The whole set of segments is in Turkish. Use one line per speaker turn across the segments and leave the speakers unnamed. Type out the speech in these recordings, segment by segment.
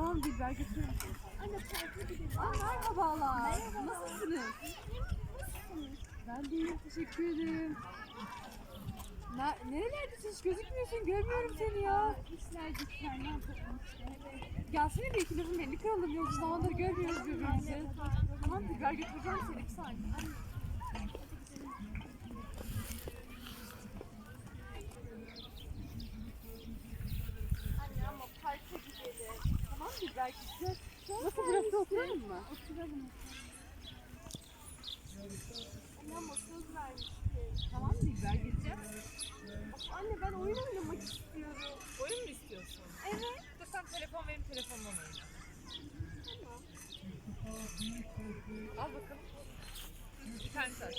Tamam Dilber götürüyorum seni.
Anne parka gidelim.
Aa, merhabalar.
Merhaba.
Nasılsınız? Ben de iyiyim. Teşekkür ederim. Ne, nerelerdesin? Hiç gözükmüyorsun. Görmüyorum seni ya.
İşler güçler ne yapalım işte.
Gelsene bir iki lafın elini kıralım. Yoksa zamandır görmüyoruz birbirimizi. Tamam Dilber götüreceğim seni. Bir saniye.
Anne ama parka gidelim.
Tamam Dilber gideceğiz. Nasıl burası oturalım mı?
Oturalım. Anne ama söz vermişti.
Tamam Dilber gideceğiz.
Of anne ben oyun oynamak istiyorum.
Oyun mu istiyorsun?
Evet.
Dur sen telefon verin telefondan oyna.
Tamam.
Al bakalım. Bir tane saç.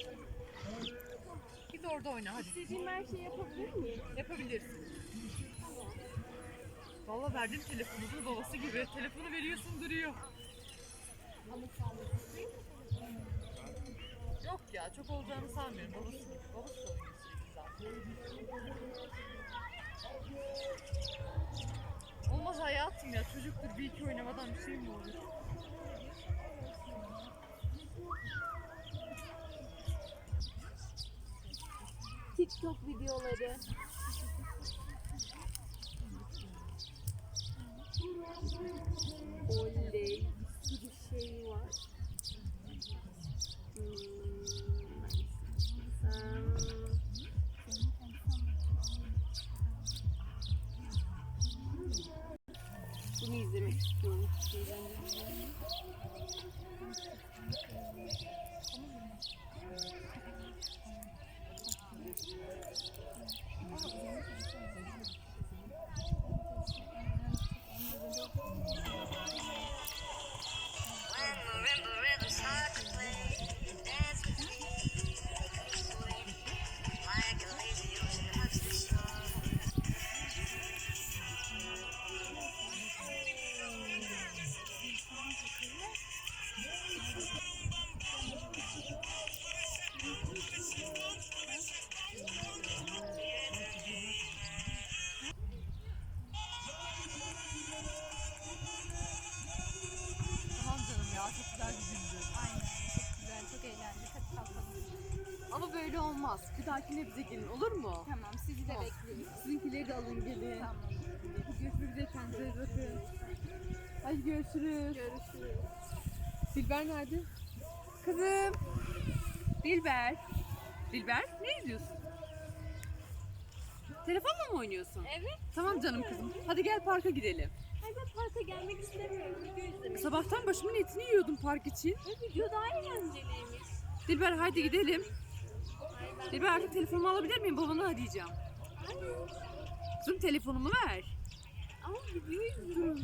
Git orada oyna hadi.
İstediğim her şeyi yapabilir miyim?
Yapabilirsin. Valla verdin telefonunu babası gibi. Telefonu veriyorsun duruyor. Yok ya çok olacağını sanmıyorum. Babası, babası da zaten. Olmaz hayatım ya çocuktur bir iki oynamadan bir şey mi olur?
TikTok videoları. Bunu izlemek istiyorum.
When
olmaz. Bir dahakine bize gelin olur mu?
Tamam, sizi de bekliyoruz.
Sizinkileri de alın gelin.
Tamam.
Görüşmek üzere kendinize bakın. Hadi görüşürüz.
Görüşürüz.
Dilber nerede? Kızım. Dilber. Dilber ne izliyorsun? Telefonla mı oynuyorsun?
Evet.
Tamam canım kızım. Hadi gel parka gidelim.
Hayır ben parka gelmek istemiyorum. Video izlemek.
Sabahtan başımın etini yiyordum park için.
Bu video daha eğlenceliymiş.
Dilber haydi gidelim. Dilber artık telefonumu alabilir miyim? Babanı arayacağım. Kızım telefonumu ver.
Ama video izliyorum.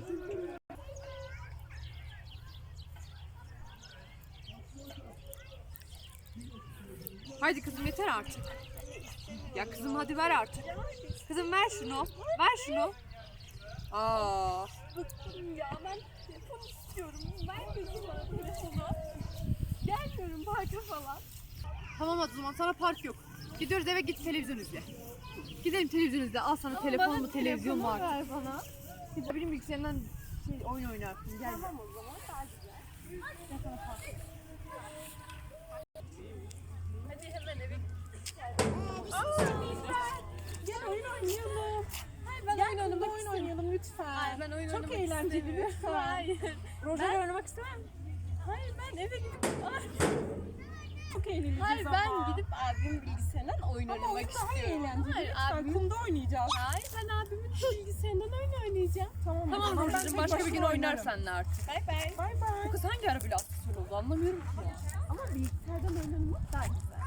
Haydi kızım yeter artık. Ya kızım hadi ver artık. Kızım ver şunu. Ver şunu. Aa.
Bıktım ya ben telefon istiyorum. Ben gözüm telefonu. Gelmiyorum parka falan.
Tamam hadi o zaman sana park yok. Gidiyoruz eve git televizyon izle. Gidelim televizyon izle. Al sana telefon mu televizyon mu artık.
ver bana.
Git benim bilgisayarımdan şey, oyun oynarsın. Gel.
Tamam o zaman daha güzel. Hadi hemen eve Gel oyun oynayalım. Hayır ben oyun oynamak oyun oynayalım lütfen. Hayır ben oyun Çok eğlenceli lütfen. Hayır.
Roger oynamak istemem.
Hayır ben eve gidip Çok eğleneceğiz Hayır ben gidip abimin bilgisayarından oyun oynamak istiyorum. Ama oyun daha eğlenceli. Hayır, abim... kumda oynayacağız. Hayır ben abimin bilgisayarından oyun oynayacağım. Tamam
Tamam Roger'cığım başka bir gün oynar seninle artık.
Bay bay. Bay bay.
Bu kız hangi ara bile aksesuar oldu anlamıyorum ki ya.
Ama bilgisayardan oynanmak daha güzel.